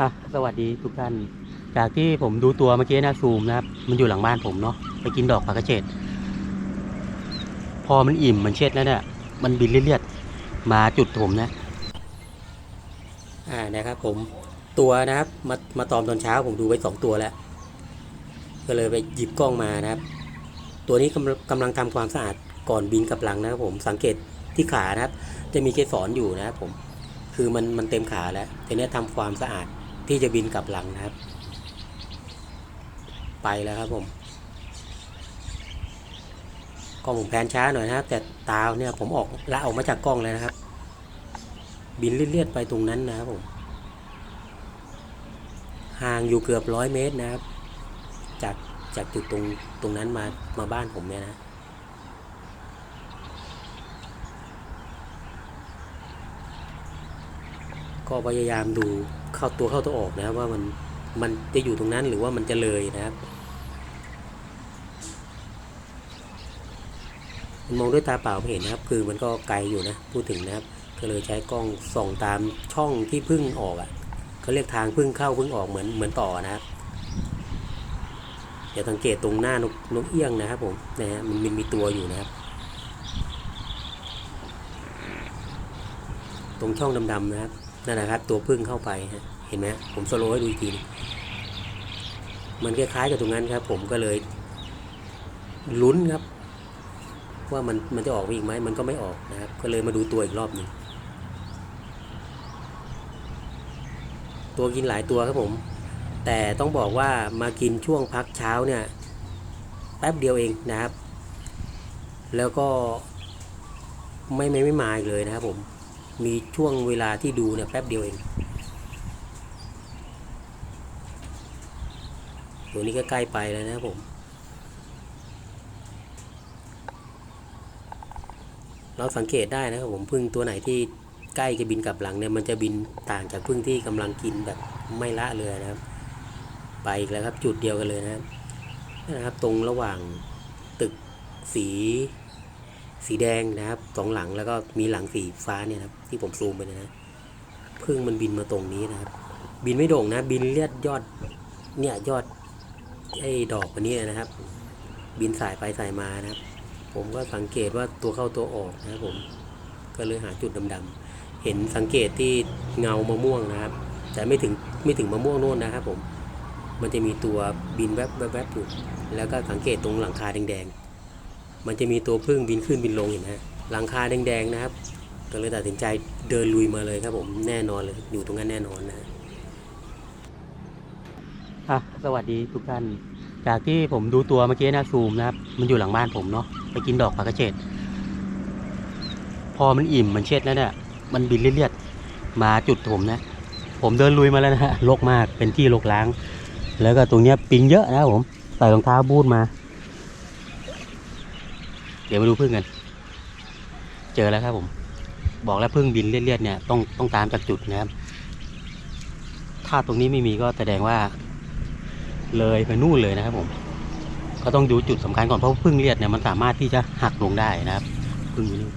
อะสวัสดีทุกท่าน จากที่ผมดูตัวเมื่อกี้นะซูมนะครับ มันอยู่หลังบ้านผมเนาะไปกินดอกผักกระเฉดพอมันอิ่มมันเช็ดแล้วเนี่ยมันบินเลียดๆมาจุดผมนะ อ่านะครับผมตัวนะครับมามาตอมตอนเช้าผมดูไว้สองตัวแล้ว ก็เลยไปหยิบกล้องมานะครับ ตัวนี้กำกำลังทำความสะอาดก่อนบินกลับหลังนะครับผมสังเกตที่ขานะครับ จะมีเกสรอยู่นะครับผมคือมันมันเต็มขาแล้วทีนี้ทำความสะอาด ที่จะบินกลับหลังนะครับ ไปแล้วครับผมกล้องผมแพนช้าหน่อยนะครับ แต่ตาเนี่ยผมออกละออกมาจากกล้องเลยนะครับ บินเลียดๆไปตรงนั้นนะครับผมห่างอยู่เกือบร้อยเมตรนะครับ จากจากจุดตรงตรงนั้นมามาบ้านผมเนี่ยนะ ก็พยายามดูเข้าตัวเข้าตัวออกนะครับว่ามันมันจะอยู่ตรงนั้นหรือว่ามันจะเลยนะครับมองด้วยตาเปล่าไม่เห็นนะครับ คือมันก็ไกลอยู่นะพูดถึงนะครับ ก็เลยใช้กล้องส่องตามช่องที่พึ่งออกอะ่ะเขาเรียกทางพึ่งเข้าพึ่งออกเหมือนเหมือนต่อนะครับอย่าสังเกตตรงหน้านกนกเอี้ยงนะครับผมนะฮะมันมันมีตัวอยู่นะครับ ตรงช่องดำๆนะครับ นั่นนะครับ ตัวพึ่งเข้าไปเห็นไหมผมสโลว์ให้ดูอีกทีหนึ่งมันคล้ายๆกับตรงนั้นครับ ผมก็เลยลุ้นครับ ว่ามันมันจะออกมาอีกไหมมันก็ไม่ออกนะครับ ก็เลยมาดูตัวอีกรอบหนึ่งตัวกินหลายตัวครับผม แต่ต้องบอกว่ามากินช่วงพักเช้าเนี่ยแป๊บเดียวเองนะครับ แล้วก็ไม่ไม่ไม่มาอีกเลยนะครับผม มีช่วงเวลาที่ดูเนี่ยแป๊บเดียวเอง ตัวนี้ก็ใกล้ไปแล้วนะผม เราสังเกตได้นะครับผมพึ่งตัวไหนที่ใกล้จะบินกลับหลังเนี่ยมันจะบินต่างจากพึ่งที่กำลังกินแบบไม่ละเลยนะครับ ไปอีกแล้วครับจุดเดียวกันเลยนะครับนะครับ ตรงระหว่างตึกสี สีแดงนะครับสองหลังแล้วก็มีหลังสีฟ้าเนี่ยครับที่ผมซูมไปนะ พึ่งมันบินมาตรงนี้นะครับ บินไม่โด่งนะ บินเลียดยอดเนี่ยยอดไอ้ดอกอันนี้นะครับ บินสายไปสายมานะครับ ผมก็สังเกตว่าตัวเข้าตัวออกนะครับผมก็เลยหาจุดดำๆเห็นสังเกตที่เงามะม่วงนะครับ แต่ไม่ถึงไม่ถึงมะม่วงโน่นนะครับผมมันจะมีตัวบินแวบแวบแวบอยู่แล้วก็สังเกตตรงหลังคาแดงๆ มันจะมีตัวพึ่งบินขึ้นบินลงเห็นไหมหลังคาแดงๆนะครับ ก็เลยตัดสินใจเดินลุยมาเลยครับผมแน่นอนเลยอยู่ตรงนั้นแน่นอนนะอะสวัสดีทุกท่าน จากที่ผมดูตัวเมื่อกี้นะซูมนะครับ มันอยู่หลังบ้านผมเนาะไปกินดอกผักกระเฉดพอมันอิ่มมันเช็ดแล้วเนี่ยมันบินเลียดๆมาจุดผมนะ ผมเดินลุยมาแล้วนะฮะรกมากเป็นที่รกล้าง แล้วก็ตรงเนี้ยปิงเยอะนะผมใส่รองเท้าบูทมา เดี๋ยวมาดูพึ่งกัน เจอแล้วครับผม บอกแล้วพึ่งบินเลียดๆเนี่ยต้องต้องตามจากจุดนะครับ ถ้าตรงนี้ไม่มีก็แสดงว่า เลยไปนู่นเลยนะครับ ผม ก็ต้องดูจุดสำคัญก่อนเพราะพึ่งเลียดเนี่ยมันสามารถที่จะหักลงได้นะครับ พึ่งอยู่นี่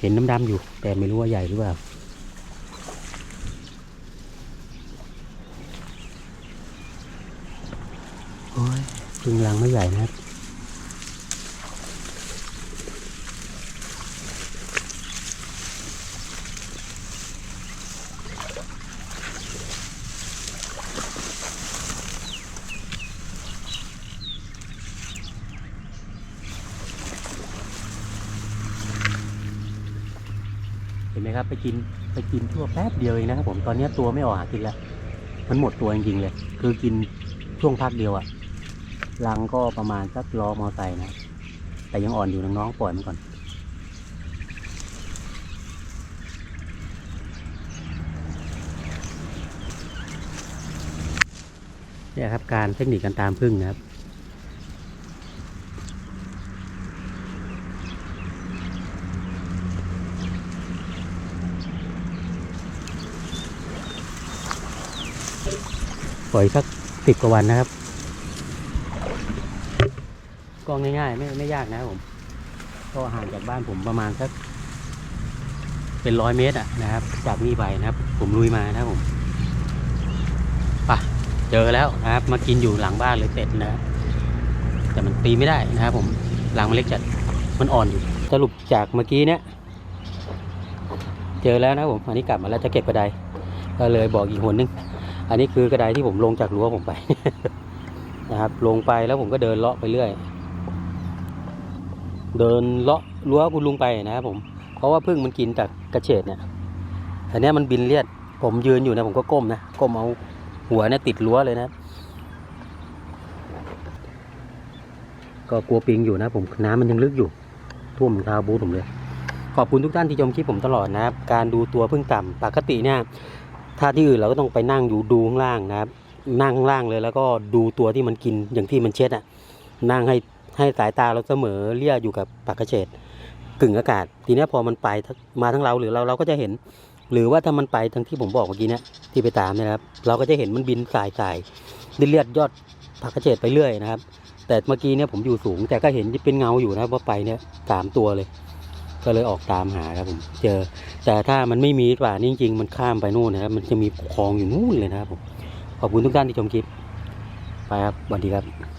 เห็นดำๆอยู่ แต่ไม่รู้ว่าใหญ่หรือเปล่า ยพึ่งรังไม่ใหญ่นะครับเห็นไหมครับไปกินไปกินทั่วแป๊บเดียวเองนะครับผมตอนนี้ตัวไม่ออกหากินแล้ว มันหมดตัวจริงๆเลย คือกินช่วงพักเดียวอะ รังก็ประมาณสักล้อมอไซค์นะ แต่ยังอ่อนอยู่น้องๆปล่อยมันก่อน เนี่ยครับการเทคนิคการตามพึ่งนะครับปล่อยสักสิบกว่าวันนะครับ ก็ง่ายๆ ไม่ไม่ยากนะครับผม ก็ห่างจากบ้านผมประมาณสักเป็นร้อยเมตรอะนะครับ จากนี่ไปนะครับ ผมลุยมานะครับผมปะเจอแล้วนะครับ มากินอยู่หลังบ้านเลยเป็ดนะแต่มันตีไม่ได้นะครับ ผมรังมันเล็กจัดมันอ่อนอยู่สรุปจากเมื่อกี้เนี้ยเจอแล้วนะผมอันนี้กลับมาแล้วจะเก็บกระไดก็เลยบอกอีกคนนึง อันนี้คือกระไดที่ผมลงจากรั้วผมไปนะครับ ลงไปแล้วผมก็เดินเลาะไปเรื่อย เดินเลาะรั้วคุณลุงไปนะครับผม เพราะว่าพึ่งมันกินจากกระเฉดเนี่ยอันนี้มันบินเลียด ผมยืนอยู่นะผมก็ก้มนะ ก้มเอาหัวเนี่ยติดรั้วเลยนะ ก็กลัวปิงอยู่นะผมน้ำมันยังลึกอยู่ ท่วมรองเท้าบูทผมเลย ขอบคุณทุกท่านที่ชมคลิปผมตลอดนะครับ การดูตัวพึ่งต่ำปกติเนี่ย ถ้าที่อื่นเราก็ต้องไปนั่งอยู่ดูข้างล่างนะครับ นั่งข้างล่างเลยแล้วก็ดูตัวที่มันกินอย่างที่มันเช็ดอะนั่งให้ ให้สายตาเราเสมอเลี่ยอยู่กับปากกระเฉดกึ่งอากาศ ทีนี้พอมันไปมาทั้งเราหรือเราเราก็จะเห็น หรือว่าถ้ามันไปทั้งที่ผมบอกเมื่อกี้เนี่ยที่ไปตามนะครับ เราก็จะเห็นมันบินสายสายเลียดยอดปากกระเฉดไปเรื่อยนะครับ แต่เมื่อกี้เนี่ยผมอยู่สูง แต่ก็เห็นเป็นเงาอยู่นะว่าไปเนี่ยสามตัวเลย ก็เลยออกตามหาครับผมเจอ แต่ถ้ามันไม่มีป่านี่จริงๆมันข้ามไปนู่นนะครับ มันจะมีคลองอยู่นู่นเลยนะครับผมขอบคุณทุกท่านที่ชมคลิปไปครับสวัสดีครับ